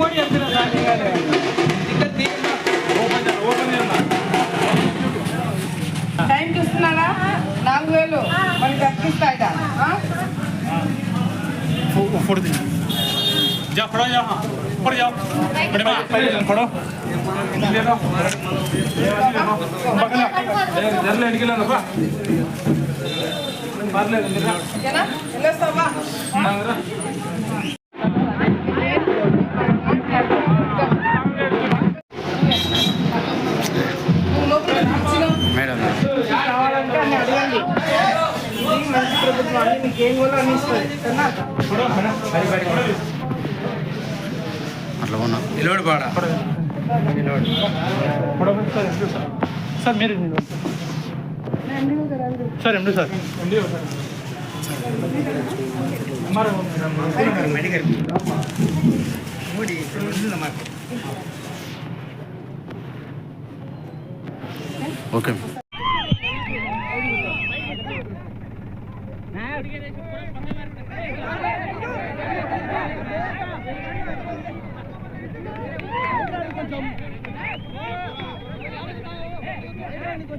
కూడా చెప్తున్నా సార్ ఇక్కడ తీయండి. ఓపెన్ చేయండి, ఓపెన్ చేయండి. టైం చూస్తున్నారా నాలుగు వేలు మనకి అర్పిస్తాయట फोड़ दीजिए जा खड़ा जा हाँ ऊपर जाओ बड़े भाई पहले खड़ो ले लो पकड़ जर ले निकल लो बा मार ले निकल ఓకేనా నువ్వు అన్ని నీకు ఏం కూడా అన్ని ఇస్తుంది అట్లా ఉన్నా నిలబడి పాడ సార్ మీరు సార్ ఎండు సార్ ఓకే.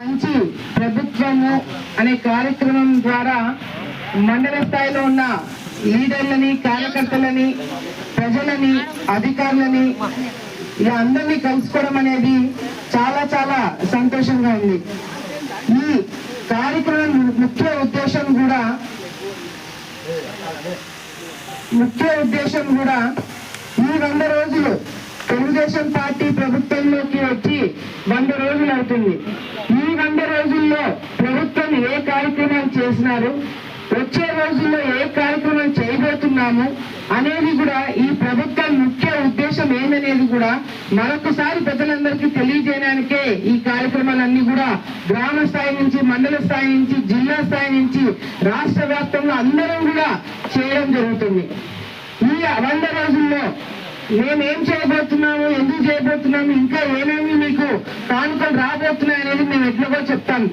మంచి ప్రభుత్వము అనే కార్యక్రమం ద్వారా మండల స్థాయిలో ఉన్న లీడర్లని కార్యకర్తలని ప్రజలని అధికారులని ఇలా అందరినీ కలుసుకోవడం అనేది చాలా చాలా సంతోషంగా ఉంది. ఈ కార్యక్రమం ముఖ్య ఉద్దేశం కూడా ముఖ్య ఉద్దేశం కూడా ఈ వంద రోజులు తెలుగుదేశం పార్టీ ప్రభుత్వంలోకి వచ్చి వంద రోజులు అవుతుంది. ఈ వంద రోజుల్లో ప్రభుత్వం ఏ కార్యక్రమాలు చేసినారు? వచ్చే రోజుల్లో ఏ కార్యక్రమం చేయబోతున్నాము అనేది కూడా ఈ ప్రభుత్వం ముఖ్య ఉద్దేశం ఏమనేది కూడా మరొకసారి ప్రజలందరికీ తెలియజేయడానికే ఈ కార్యక్రమాలన్నీ కూడా గ్రామ స్థాయి నుంచి మండల స్థాయి నుంచి జిల్లా స్థాయి నుంచి రాష్ట్ర వ్యాప్తంగా అందరం కూడా చేయడం జరుగుతుంది. ఈ వంద రోజుల్లో మేమేం చేయబోతున్నాము ఎందుకు చేయబోతున్నాము ఇంకా ఏమేమి మీకు కానుకలు రాబోతున్నాయి అనేది మేము ఎట్లాగో చెప్తాం.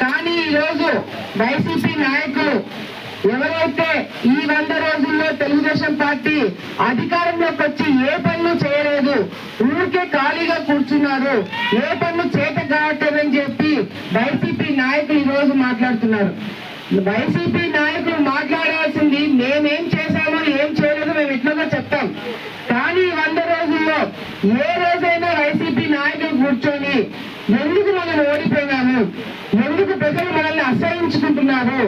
కానీ ఈ రోజు వైసీపీ నాయకులు ఎవరైతే ఈ వంద రోజుల్లో తెలుగుదేశం పార్టీ అధికారంలోకి వచ్చి ఏ పనులు చేయలేదు ఊరికే ఖాళీగా కూర్చున్నారు ఏ పనులు చేత కావట్లేదని చెప్పి వైసీపీ నాయకులు ఈ రోజు మాట్లాడుతున్నారు. వైసీపీ నాయకులు మాట్లాడాల్సింది మేమేం చేశాము ఏం చేయలేదు మేము ఎట్లుగా చెప్తాం. కానీ ఈ వంద రోజుల్లో ఏ రోజైనా వైసీపీ నాయకులు కూర్చొని ఎందుకు మనం ఓడిపోయినాము? ఎందుకు ప్రజలు మనల్ని అసహించుకుంటున్నారు?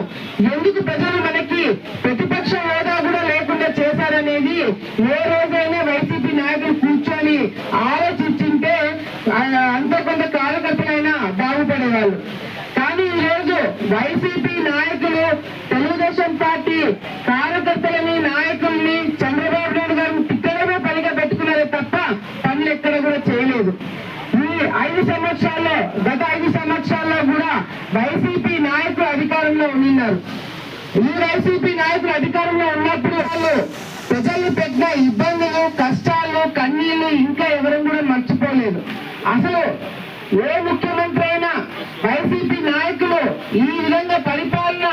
ఎందుకు ప్రజలు మనకి ప్రతిపక్ష హోదా కూడా లేకుండా చేశారనేది ఏ రోజైనా వైసీపీ నాయకులు కూర్చొని ఆలోచించింటే అంత కొంత కార్యకర్తలైనా బాగుపడేవాళ్ళు. కానీ ఈ రోజు వైసీపీ నాయకులు తెలుగుదేశం పార్టీ కార్యకర్తలని సంవత్సరాల్లో గత ఐదు సంవత్సరాల్లో కూడా వైసీపీ నాయకులు అధికారంలో ఉన్నారు. ఈ వైసీపీ నాయకులు అధికారంలో ఉన్నప్పుడు వాళ్ళు ప్రజలు పెద్ద ఇబ్బందులు కష్టాలు కన్నీళ్ళు ఇంకా ఎవరు కూడా మర్చిపోలేదు. అసలు ఏ ముఖ్యమంత్రి అయినా వైసీపీ నాయకులు ఈ విధంగా పరిపాలన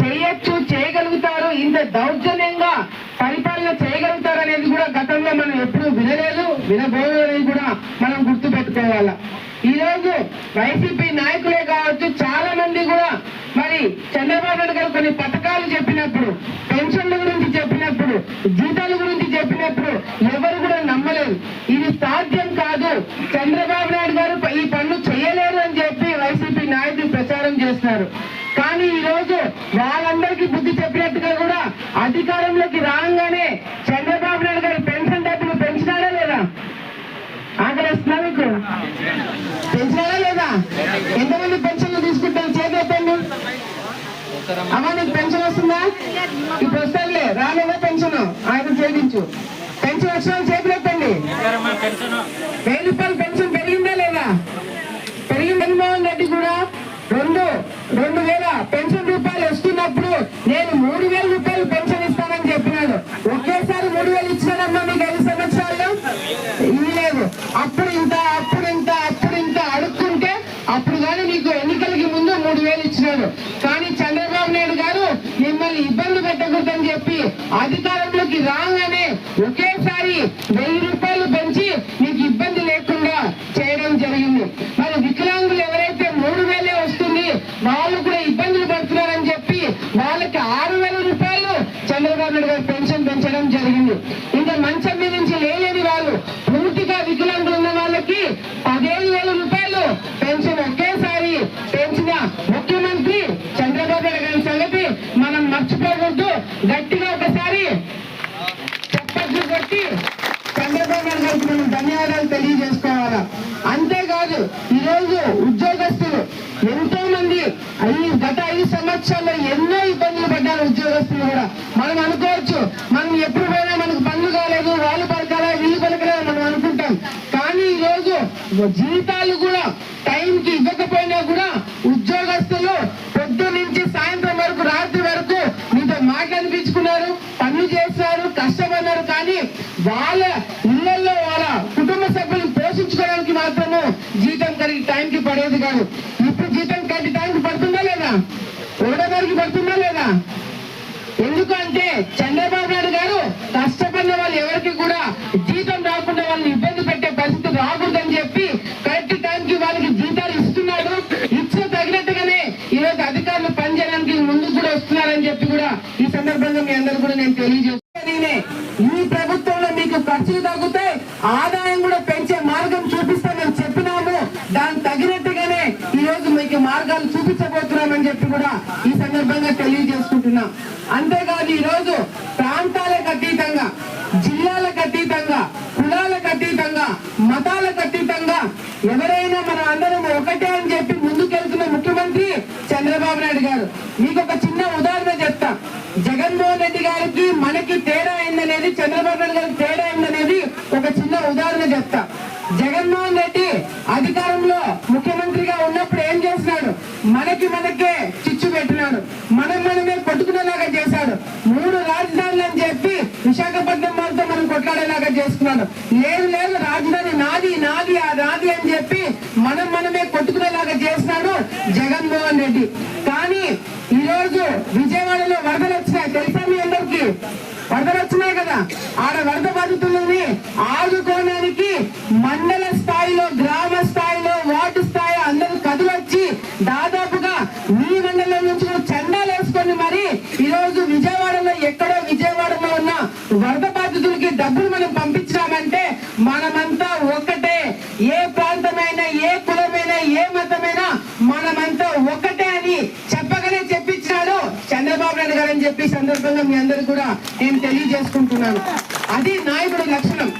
చేయొచ్చు చేయగలుగుతారు ఇంత దౌర్జన్యంగా పరిపాలన చేయగలుగుతారు అనేది కూడా గతంలో మనం ఎప్పుడూ వినలేదు వినబోలేదు కూడా మనం గుర్తు ఈరోజు వైసీపీ నాయకులే కావచ్చు చాలా మంది కూడా మరి చంద్రబాబు నాయుడు గారు కొన్ని పథకాలు చెప్పినప్పుడు పెన్షన్ల గురించి చెప్పినప్పుడు జీతాల గురించి చెప్పినప్పుడు ఎవరు కూడా నమ్మలేదు. ఇది సాధ్యం కాదు. చంద్రబాబు నాయుడు గారు ఈ పనులు చేయలేరు అని చెప్పి వైసీపీ నాయకులు ప్రచారం చేస్తున్నారు. కానీ ఈ రోజు వాళ్ళందరికీ బుద్ధి చెప్పినట్టుగా కూడా అధికారంలోకి రాగానే చంద్రబాబు నాయుడు గారు పెన్షన్ డబ్బులు పెంచినారా లేదా? అక్కడ మీకు? ఎంతమంది పెన్షన్లు తీసుకుంటారు? చేతి ఎత్తండి అమ్మా నీకు పెన్షన్ వస్తుందా? ఇప్పుడు వస్తానులే రాలేదా పెన్షన్? ఆయన చేయించు. పెన్షన్ వచ్చిన వాళ్ళు వెయ్యి రూపాయలు పెన్షన్ పెరిగిందా లేదా? పెరిగింది జగన్మోహన్ రెడ్డి కూడా? రెండు రెండు వేల. పెన్షన్ మీకు ఎన్నికలకి ముందు మూడు వేలు ఇచ్చినాడు. కానీ చంద్రబాబు నాయుడు గారు మిమ్మల్ని ఇబ్బంది పెట్టకూడదని చెప్పి అధికారంలోకి రాగానే ఒకేసారి వెయ్యి రూపాయలు పెంచి మీకు ఇబ్బంది లేకుండా చేయడం జరిగింది మరి వికలాంగులు ఎవరైతే మూడు వేలే వస్తుంది వాళ్ళు కూడా ఇబ్బందులు పడుతున్నారని చెప్పి వాళ్ళకి ఆరు వేల రూపాయలు చంద్రబాబు నాయుడు గారు పెన్షన్ పెంచడం జరిగింది ఇంకా మంచం మీద నుంచి లేలేని వాళ్ళు పూర్తిగా వికలాంగులు ఉన్న వాళ్ళకి పదిహేను వేల రూపాయలు పెన్షన్ ఒకేసారి పెంచిన ముఖ్యమంత్రి చంద్రబాబు నాయుడు గారి సంగతి మనం మర్చిపోకూడదు గట్టిగా ఒకసారి చప్పట్లు కొట్టి చంద్రబాబు నాయుడు గారికి మనం ధన్యవాదాలు తెలియజేసుకోవాలా. అంతేకాదు ఈరోజు ఉద్యోగస్తులు ఎంతో మంది ఈ గత ఐదు సంవత్సరాల్లో ఎన్నో ఇబ్బందులు పడ్డారు ఉద్యోగస్తులు కూడా. మనం అనుకోవచ్చు మనం ఎప్పుడు పోయినా మనకు పనులు కాలేదు వాళ్ళు పలకాలా వీళ్ళు పలకలేదు మనం అనుకుంటాం. కానీ ఈరోజు జీవితాలు జీతాలు కూడా వాళ్ళ ఇళ్ళలో వాళ్ళ కుటుంబ సభ్యులు పోషించుకోవడానికి మాత్రము జీతం కలిగి టైంకి పడేది కాదు. ఇప్పుడు జీతం కలిగి టైంకి పడుతుందా లేదా? ఒకటో తారీఖు పడుతుందా లేదా? ఎందుకంటే చంద్రబాబు నాయుడు గారు కష్టపడిన వాళ్ళు ఎవరికి కూడా జీతం రాకుండా వాళ్ళని ఇబ్బంది పెట్టే పరిస్థితి రాకూడదని చెప్పి కరెక్ట్ టైంకి వాళ్ళకి జీతాలు ఇస్తున్నాడు. ఇచ్చే తగినట్టుగానే ఈ అధికారులు పనిచేయడానికి ముందుకు కూడా వస్తున్నారని చెప్పి కూడా ఈ సందర్భంగా మీ అందరూ కూడా నేను పార్టీనే ఈ ప్రభుత్వంలో మీకు ఖర్చులు తగ్గుతాయి ఆదాయం కూడా పెంచే మార్గం చూపిస్తామని చెప్పినాము. దానికి తగినట్టుగానే ఈ రోజు మీకు మార్గాలు చూపించబోతున్నామని చెప్పి కూడా ఈ సందర్భంగా తెలియజేసుకుంటున్నాం. అంతేకాదు ఈ రోజు ప్రాంతాలకు అతీతంగా జిల్లాలకు అతీతంగా కులాలకు అతీతంగా మతాలకు అతీతంగా ఎవరైనా మనం అందరం ఒకటే అని చెప్పి ముందుకెళ్తున్న ముఖ్యమంత్రి చంద్రబాబు నాయుడు గారు. మీకు ఒక చిన్న ఉదాహరణ చెప్తా. జగన్మోహన్ రెడ్డి గారికి మనకి చంద్రబాబు నాయుడు గారికి తేడా ఉందనేది ఒక చిన్న ఉదాహరణ చెప్తా. జగన్మోహన్ రెడ్డి అధికారంలో ముఖ్యమంత్రిగా ఉన్నప్పుడు ఏం చేస్తున్నాడు మనకి మనకే చిచ్చు పెట్టినాడు. మనం మనమే కొట్టుకునేలాగా చేశాడు. మూడు రాజధానులు అని చెప్పి విశాఖపట్నం వాళ్ళతో మనం కొట్లాడేలాగా చేసుకున్నాడు. లేదు లేదు రాజధాని నాది నాది ఆ నాది అని చెప్పి మనం మనమే కొట్టుకునేలాగా చేస్తున్నాడు జగన్మోహన్ రెడ్డి. కానీ ఈ రోజు విజయవాడలో వరదలు వచ్చినాయి. తెలుసా మీ అందరికి? ఆడ వరద బాధితులని ఆదుకోవడానికి మండల స్థాయిలో గ్రామ స్థాయిలో వార్డు స్థాయి అందరూ కదిలొచ్చి దాదాపుగా మీ మండలం నుంచి కూడా చందాలు వేసుకొని మరి ఈరోజు విజయవాడలో ఎక్కడో విజయవాడలో ఉన్న వరద బాధితులకి డబ్బులు మనం పంపించామంటే మన ఒకటే ఏ ప్రాంతమైనా ఏ కులమైనా ఏ మతమైనా మనమంతా ఒకటే అని చెప్పగానే చెప్పించినాడు చంద్రబాబు నాయుడు గారు అని చెప్పి ఈ సందర్భంగా మీ అందరికి కూడా నేను తెలియజేసుకుంటున్నాను. అది నాయకుడి లక్షణం.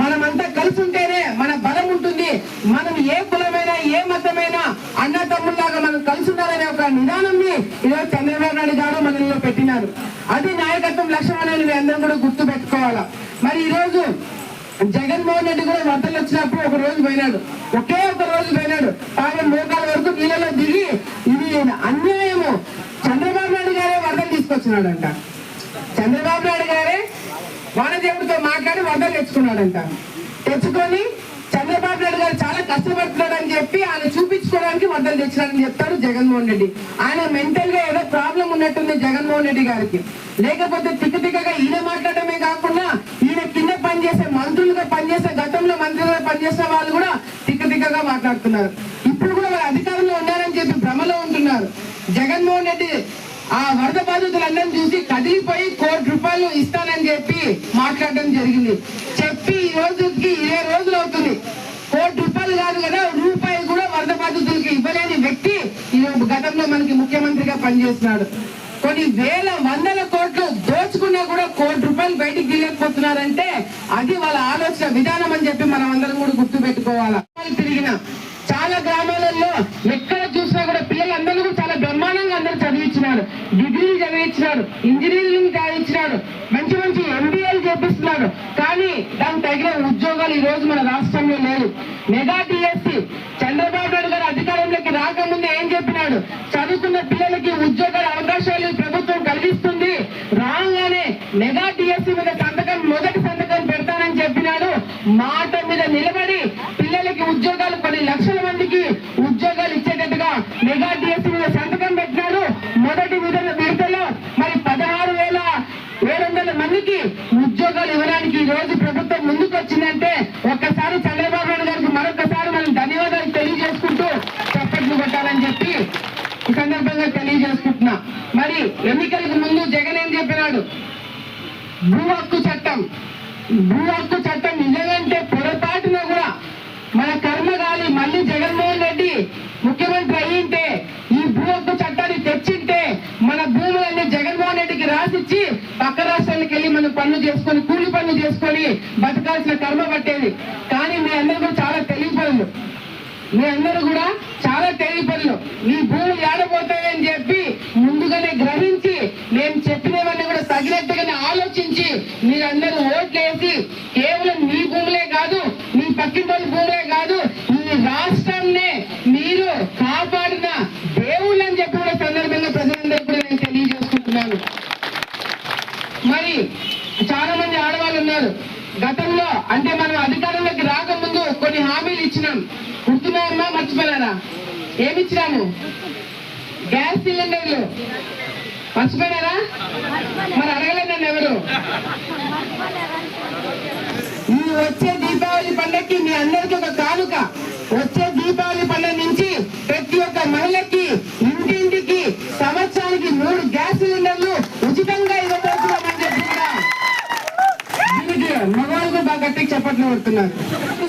మనమంతా కలిసి ఉంటేనే మన బలం ఉంటుంది. మనం ఏ కులమైనా ఏ మతమైనా అన్న తమ్ముళ్ళలాగా మనం కలిసి ఉండాలనే ఒక నిదానాన్ని ఈరోజు చంద్రబాబు నాయుడు గారు మనలో పెట్టినారు. అది నాయకత్వం లక్ష్యం అనేది మీ అందరం కూడా గుర్తు పెట్టుకోవాలా? మరి ఈరోజు జగన్మోహన్ రెడ్డి కూడా వరదలు వచ్చినప్పుడు ఒక రోజు పోయినాడు. ఒకే ఒక రోజు పోయినాడు. పాపం మోకాల వరకు నీళ్ళలో దిగి ఇది అన్యాయము. వరదలు చంద్రబాబు నాయుడు గారే వానదేవుడితో మాట్లాడి వరదలు తెచ్చుకున్నాడంట. తెచ్చుకొని చంద్రబాబు నాయుడు గారు చాలా కష్టపడుతున్నాడని చెప్పి ఆయన చూపించుకోవడానికి వరదలు తెచ్చినాడని చెప్తారు జగన్మోహన్ రెడ్డి. ఆయన మెంటల్గా ఏదో ప్రాబ్లం ఉన్నట్టుంది జగన్మోహన్ రెడ్డి గారికి. లేకపోతే తిక్కతిక్కగా ఈయన మాట్లాడమే కాకుండా ఈయన కింద పనిచేసే మంత్రులుగా పనిచేసే గతంలో మంత్రులుగా పనిచేసే వాళ్ళు కూడా తిక్క తిక్కగా మాట్లాడుతున్నారు. ఇప్పుడు కూడా వాళ్ళు అధికారంలో ఉన్నారని చెప్పి భ్రమలో ఉంటున్నారు. జగన్మోహన్ రెడ్డి ఆ వరద బాధితులందరినీ చూసి కదిలిపోయి కోటి రూపాయలు ఇస్తానని చెప్పి మాట్లాడడం జరిగింది. చెప్పి ఈ రోజుకి ఇరవై రోజులు అవుతుంది. కోటి రూపాయలు కాదు కదా రూపాయి కూడా వరద బాధితులకి ఇవ్వలేని వ్యక్తి ఈ గతంలో మనకి ముఖ్యమంత్రిగా పనిచేస్తున్నాడు. కొన్ని వేల వందల కోట్లు దోచుకున్న కూడా కోటి రూపాయలు బయటికి తీయలేకపోతున్నారంటే అది వాళ్ళ ఆలోచన విధానం అని చెప్పి మనం అందరం కూడా గుర్తు పెట్టుకోవాలా తిరిగిన చాలా గ్రామాలలో ఎక్కడ చూసినా కూడా పిల్లలందరూ కూడా చాలా బ్రహ్మాండంగా అందరూ చదివించినారు. డిగ్రీలు చదివించినారు. ఇంజనీరింగ్ చదివించినారు. మంచి మంచి ఎంబీఏలు చేపిస్తున్నారు. కానీ దానికి తగిన ఉద్యోగాలు ఈ రోజు మన రాష్ట్రంలో లేదు మెగా టీఎస్సీ చంద్రబాబు నాయుడు గారు అధికారంలోకి రాకముందే ఏం చెప్పినాడు? చదువుకున్న పిల్లలకి ఉద్యోగాల అవకాశాలు ప్రభుత్వం కలిగిస్తుంది. రాగానే మెగా టీఎస్సీ మీద మాట మీద నిలబడి పిల్లలకి ఉద్యోగాలు కొన్ని లక్షల మందికి ఉద్యోగాలు ఇచ్చేటట్టుగా మెగా డిఎస్సీ మీద సంతకం పెట్టినారు. మొదటి విడతలో మరి పదహారు వేల ఏడు వందల మందికి ఉద్యోగాలు ఇవ్వడానికి ఈ రోజు ప్రభుత్వం ముందుకు వచ్చిందంటే ఒక్కసారి చంద్రబాబు నాయుడు గారికి మరొకసారి మనం ధన్యవాదాలు తెలియజేసుకుంటూ చప్పట్లు కొట్టాలని చెప్పి ఈ సందర్భంగా తెలియజేసుకుంటున్నా. మరి ఎన్నికలకు ముందు జగన్ ఏం చెప్పినాడు? భూ హక్కు చట్టం. భూ హక్కు చట్టం నిజంగంటే పొరపాటున కూడా మన కర్మగాలి మళ్ళీ జగన్మోహన్ రెడ్డి ముఖ్యమంత్రి అయ్యింటే ఈ భూ హక్కు చట్టాన్ని తెచ్చింటే మన భూములన్నీ జగన్మోహన్ రెడ్డికి రాసిచ్చి పక్క రాష్ట్రాలకు వెళ్ళి మనం పనులు చేసుకొని చేసుకొని బతకాల్సిన కర్మ పట్టేది. కానీ మీ అందరూ కూడా చాలా తెలియపరులు మీ అందరూ కూడా చాలా తెలియపరులు మీ భూములు ఏడబోతాయని చెప్పి ముందుగానే గ్రహించి నేను చెప్పినవన్నీ కూడా తగినట్టుగానే ఆలోచించి మీరందరూ ఓట్లేసి కేవలం మీ భూములే కాదు మీ పక్కింటి భూములే కాదు ఈ రాష్ట్రాన్నే మీరు కాపాడిన దేవుళ్ళు అని చెప్పి కూడా సందర్భంగా ప్రజలందరూ కూడా నేను తెలియజేసుకుంటున్నాను మరి చాలా మంది ఆడవాళ్ళు ఉన్నారు గతంలో అంటే మనం అధికారంలోకి రాకముందు కొన్ని హామీలు ఇచ్చినాం. గుర్తున్నాయమ్మా మర్చిపోయారా ఏమి ఇచ్చినాము గ్యాస్ సిలిండర్లు. మర్చిపోయారా మరి అడగలేదండి ఎవరు? ఈ వచ్చే దీపావళి పండగకి మీ అందరికి ఒక కానుక. వచ్చే దీపావళి పండుగ నుంచి ప్రతి ఒక్క మహిళకి ఇంటింటికి సంవత్సరానికి మూడు గ్యాస్ సిలిండర్లు ఉచితంగా ఇవ్వబోతున్నామని చెప్పి కూడా దీనికి మగవాళ్ళకు బాగా గట్టిగా చెప్పట్లు పడుతున్నారు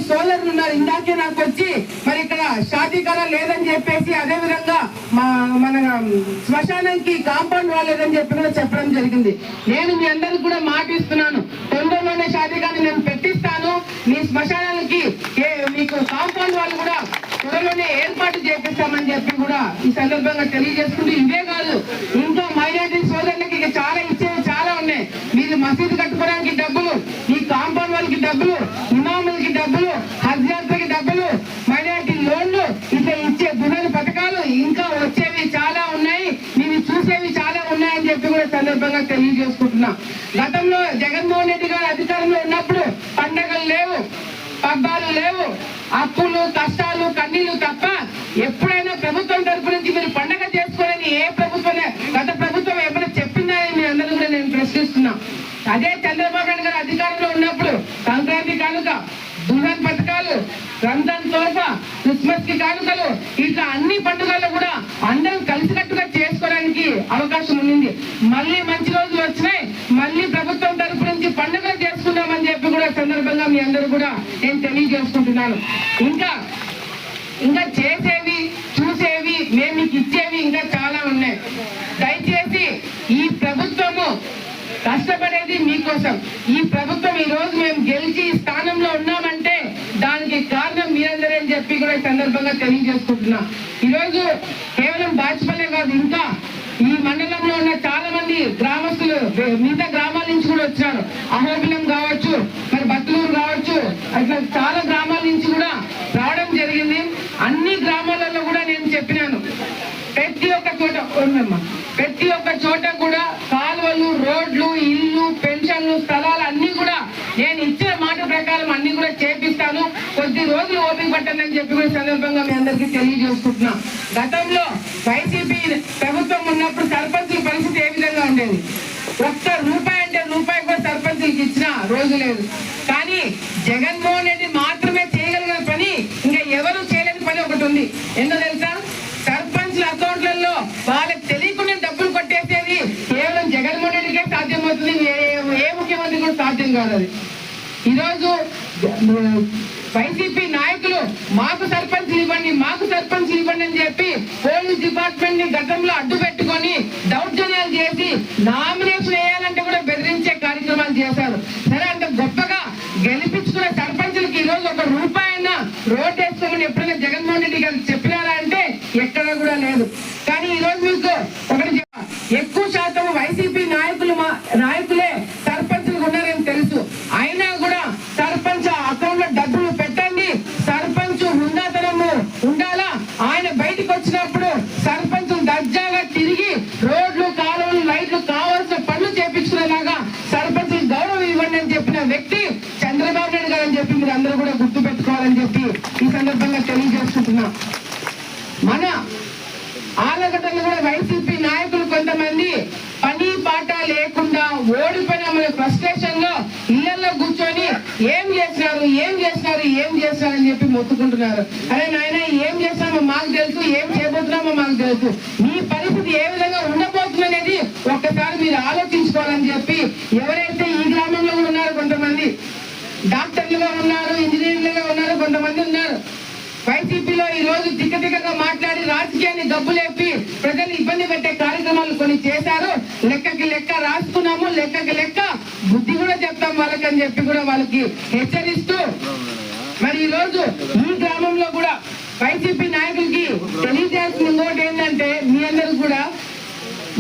సోలర్ ఉన్నారు. ఇందాకే నాకు వచ్చి మరి ఇక్కడ షాదీకాలం లేదని చెప్పేసి అదే విధంగా మా మన శ్మశానానికి కాంపౌండ్ వాల్ లేదని చెప్పి కూడా చెప్పడం జరిగింది. నేను మీ అందరికి కూడా మాటిస్తున్నాను తొందరలోనే షాదీకాలం నేను పెట్టిస్తాను. మీ శ్మశానానికి ఏ- మీకు కాంపౌండ్ వాళ్ళు కూడా త్వరలోనే ఏర్పాటు చేపిస్తామని చెప్పి కూడా ఈ సందర్భంగా తెలియజేసుకుంటూ ఇవే కాదు ఇంకా మైనారిటీ సోదరులకి ఇక చాలా ఇచ్చేవి చాలా ఉన్నాయి మీరు మసీదు కట్టుకోవడానికి డబ్బులు ఈ కాంపౌండ్ వాళ్ళకి డబ్బులు ఇమాములకి డబ్బులు హజ్ యాత్రకి డబ్బులు మైనార్టీ లోన్లు ఇట్లా ఇచ్చే దురద పథకాలు ఇంకా వచ్చేవి చాలా ఉన్నాయి. మీరు చూసేవి చాలా ఉన్నాయని చెప్పి కూడా సందర్భంగా తెలియజేసుకుంటున్నా. గతంలో జగన్మోహన్ రెడ్డి గారు అధికారంలో ఉన్నప్పుడు పండగలు లేవు పబ్బాలు లేవు అప్పులు కష్టాలు కన్నీళ్ళు తప్ప ఎప్పుడైనా ప్రభుత్వం తరపు నుంచి మీరు పండగ చేసుకోలేని ఏ ప్రభుత్వం గత ప్రభుత్వం ఏమైనా చెప్పిందని మీ అందరూ కూడా నేను ప్రశ్నిస్తున్నా. అదే చంద్రబాబు నాయుడు గారు అధికారంలో సంక్రాంతి కానుక దుల్హన్ పథకాలు రంజాన్ తోఫా క్రిస్మస్కి కానుకలు ఇట్లా అన్ని పండుగల్లో కూడా అందరం కలిసికట్టుగా చేసుకోవడానికి అవకాశం ఉంది మళ్ళీ మంచి రోజులు వచ్చినాయి. మళ్ళీ ప్రభుత్వం తరపు నుంచి పండుగలు చేసుకుందామని చెప్పి కూడా సందర్భంగా మీ అందరూ కూడా నేను తెలియజేసుకుంటున్నాను. ఇంకా ఇంకా చేసేవి చూసేవి మేము మీకు ఇచ్చేవి ఇంకా చాలా ఉన్నాయి. దయచేసి ఈ ప్రభుత్వము కష్టపడేది మీకోసం. ఈ ప్రభుత్వం ఈ రోజు మేము గెలిచి ఈ స్థానంలో ఉన్నామంటే దానికి కారణం మీరందరూ అని చెప్పి కూడా ఈ సందర్భంగా తెలియజేసుకుంటున్నా. ఈరోజు కేవలం బాచుపల్లే కాదు ఇంకా ఈ మండలంలో ఉన్న చాలా మంది గ్రామస్తులు మిగతా గ్రామాల నుంచి కూడా వచ్చారు. అహోబిలం కావచ్చు మరి బత్తులూరు కావచ్చు అట్లా చాలా గ్రామాల నుంచి కూడా రావడం జరిగింది. అన్ని గ్రామాలలో కూడా నేను చెప్పినాను. ప్రతి ఒక్క చోట ప్రతి ఒక్క చోట కూడా కాలువలు రోడ్లు ఇల్లు పెన్షన్లు స్థలాలు అన్ని కూడా నేను ఇచ్చిన మాట ప్రకారం అన్ని కూడా చేపిస్తాను కొద్ది ఉంటుందని చెప్పి కూడా సందర్భంగా మీ అందరికీ తెలియజేసుకుంటున్నా. గతంలో వైసీపీ ప్రభుత్వం ఉన్నప్పుడు సర్పంచుల పరిస్థితి ఏ విధంగా ఉండేది? ఒక్క రూపాయి అంటే రూపాయి కూడా సర్పంచులకు ఇచ్చిన రోజు లేదు. కానీ జగన్మోహన్ రెడ్డి మాత్రమే చేయగలిగిన పని ఇంకా ఎవరు చేయలేని పని ఒకటి ఉంది. ఎందుకు తెలుసా? సర్పంచ్ల అకౌంట్లలో వాళ్ళకి తెలియకుండా డబ్బులు కొట్టేసేది కేవలం జగన్మోహన్ రెడ్డికే సాధ్యమవుతుంది ఏ- ఏ ముఖ్యమంత్రి కూడా సాధ్యం కాదు అది. ఈరోజు వైసీపీ నాయకులు మాకు సర్పంచ్ ఇవ్వండి మాకు సర్పంచ్ ఇవ్వండి అని చెప్పి పోలీస్ డిపార్ట్మెంట్ని గతంలో అడ్డు పెట్టుకొని దౌర్జన్యాలు చేసి నామినేషన్ వేయాలంటే కూడా బెదిరించే కార్యక్రమాలు చేశారు. సరే అంత గొప్పగా గెలిపించుకున్న సర్పంచులకి ఈ రోజు ఒక రూపాయి రోడ్ వేసుకోమని ఎప్పుడైనా జగన్మోహన్ రెడ్డి గారు చెప్పినారా అంటే ఎక్కడ కూడా లేదు. కానీ ఈ రోజు మీకు ఒకటి ఎక్కువ శాతం వైసీపీ నాయకులు మా నాయకులే సర్పంచులు ఉన్నారని తెలుసు అయినా కూడా సర్పంచ్ అకౌంట్లో డబ్బులు పెట్టండి సర్పంచ్ హుందాతనము ఉండాలా ఆయన బయటికి వచ్చినప్పుడు సర్పంచ్ దర్జాగా తిరిగి రోడ్లు కాలువలు లైట్లు కావాల్సిన పనులు చేపించుకునేలాగా సర్పంచ్ గౌరవం ఇవ్వండి అని చెప్పిన వ్యక్తి చంద్రబాబు నాయుడు గారు అని చెప్పి మీరు అందరూ కూడా గుర్తు పెట్టుకోవాలని చెప్పి ఈ సందర్భంగా తెలియజేసుకుంటున్నా. మన ఆలగడ్డలు కూడా వైసీపీ నాయకులు కొంతమంది పని పాట లేకుండా ఓడిపోయిన మన ఫ్రస్ట్రేషన్లో ఇళ్ళలో కూర్చొని ఏం చేసినారు ఏం ఏం చేస్తారని చెప్పి మొత్తుకుంటున్నారు. అరే నాయన ఏం చేస్తామో మాకు తెలుసు ఏం చేయబోతున్నామో మాకు తెలుసు. మీ పరిస్థితి ఏ విధంగా ఉండబోతుందనేది ఒక్కసారి మీరు ఆలోచించుకోవాలని చెప్పి ఎవరైతే ఈ గ్రామంలో కూడా ఉన్నారు కొంతమంది డాక్టర్లుగా ఉన్నారు ఇంజనీర్లుగా ఉన్నారు కొంతమంది ఉన్నారు. వైసీపీలో ఈ రోజు తిక్కతిక్కగా మాట్లాడి రాజకీయాన్ని డబ్బులేపి ప్రజలు ఇబ్బంది పెట్టే కార్యక్రమాలు కొన్ని చేశారు. లెక్కకి లెక్క రాసుకున్నాము లెక్కకి లెక్క బుద్ధి కూడా చెప్తాం వాళ్ళకని చెప్పి కూడా వాళ్ళకి హెచ్చరిస్తూ మరి ఈ రోజు ఈ గ్రామంలో కూడా వైసీపీ నాయకులకి తెలియజేయాల్సిన ఇంకోటి ఏంటంటే మీ అందరూ కూడా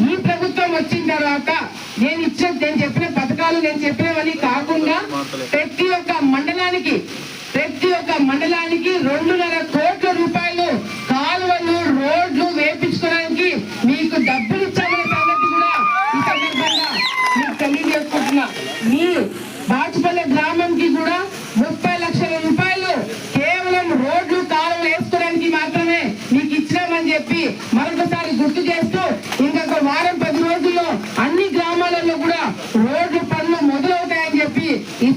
ఈ ప్రభుత్వం వచ్చిన తర్వాత నేను ఇచ్చే నేను చెప్పిన పథకాలు నేను చెప్పినవన్నీ కాకుండా ప్రతి ఒక్క మండలానికి ప్రతి ఒక్క మండలానికి రెండున్నర కోట్ల రూపాయలు కాలువలు రోడ్లు వేపించుకోవడానికి మీకు డబ్బులు ఇచ్చామనే సంగతి కూడా ఈ సందర్భంగా మీకు తెలియజేసుకుంటున్నా మీ బాచుపల్లి గ్రామంకి కూడా ముప్పై లక్షల రూపాయలు కేవలం రోడ్లు కాలువలు వేసుకోవడానికి మాత్రమే మీకు ఇచ్చినామని చెప్పి మరొకసారి గుర్తు చేస్తూ ఇంకొక వారం పది రోజుల్లో అన్ని గ్రామాలలో కూడా రోడ్లు పనులు మొదలవుతాయని చెప్పి ఈ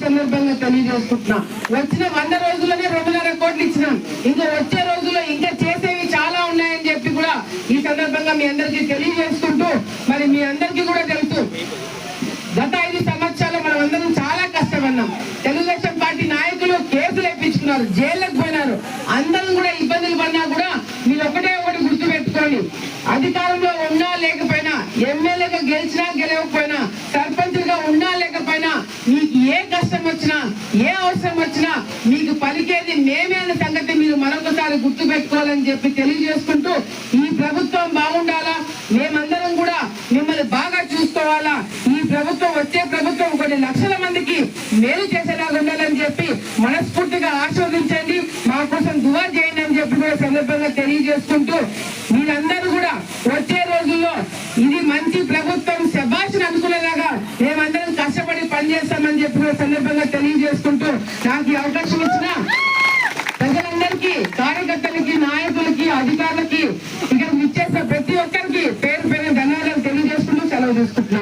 సందర్భంగా వచ్చిన వంద రోజుల్లోనే రెండున్నర కోట్లు ఇచ్చినాం. ఇంకా వచ్చే రోజుల్లో ఇంకా చేసేవి చాలా ఉన్నాయని చెప్పి కూడా ఈ సందర్భంగా మీ అందరికీ తెలియజేసుకుంటూ మరి మీ అందరికీ కూడా తెలుసు గత ఐదు సంవత్సరాలు మనం అందరం చాలా కష్టపడినాం తెలుగుదేశం పార్టీ నాయకులు కేసులు వేయించుకున్నారు జైళ్ళకు పోయినారు. అందరం కూడా ఇబ్బందులు పడినా కూడా మీరు ఒకటే ఒకటి గుర్తు పెట్టుకోండి అధికారంలో ఉన్నా లేకపోయినా ఎమ్మెల్యేగా గెలిచినా గెలవకపోయినా సర్పంచ్గా ఉన్నా లేకపోయినా మీకు ఏ కష్టం వచ్చినా ఏ వచ్చినా మీకు పలికేది మేమే అనే సంగతి మీరు మరొకసారి గుర్తు పెట్టుకోవాలని చెప్పి తెలియజేసుకుంటూ ఈ ప్రభుత్వం బాగుండాలా? మేమందరం కూడా మిమ్మల్ని బాగా చూసుకోవాలా? ఈ ప్రభుత్వం వచ్చే ప్రభుత్వం కొన్ని లక్షల మందికి మేలు చేసేలాగా ఉండాలని చెప్పి మనస్ఫూర్తిగా ఆస్వాదించండి మా కోసం దువా చేయండి అని చెప్పి కూడా సందర్భంగా తెలియజేసుకుంటూ మీరందరూ కూడా వచ్చే రోజుల్లో ఇది మంచి ప్రభుత్వం శభాషను అనుకునేలాగా మేమందరం కష్టపడి పనిచేస్తామని చెప్పి కూడా సందర్భంగా తెలియజేసుకుంటూ నాకు ఈ అవకాశం ఇచ్చిన ప్రజలందరికీ కార్యకర్తలకి నాయకులకి అధికారులకి ఇక్కడ ఇచ్చేసిన ప్రతి ఒక్కరికి పేరు పేరు ధన్యవాదాలు తెలియజేసుకుంటూ సెలవు తీసుకుంటున్నాను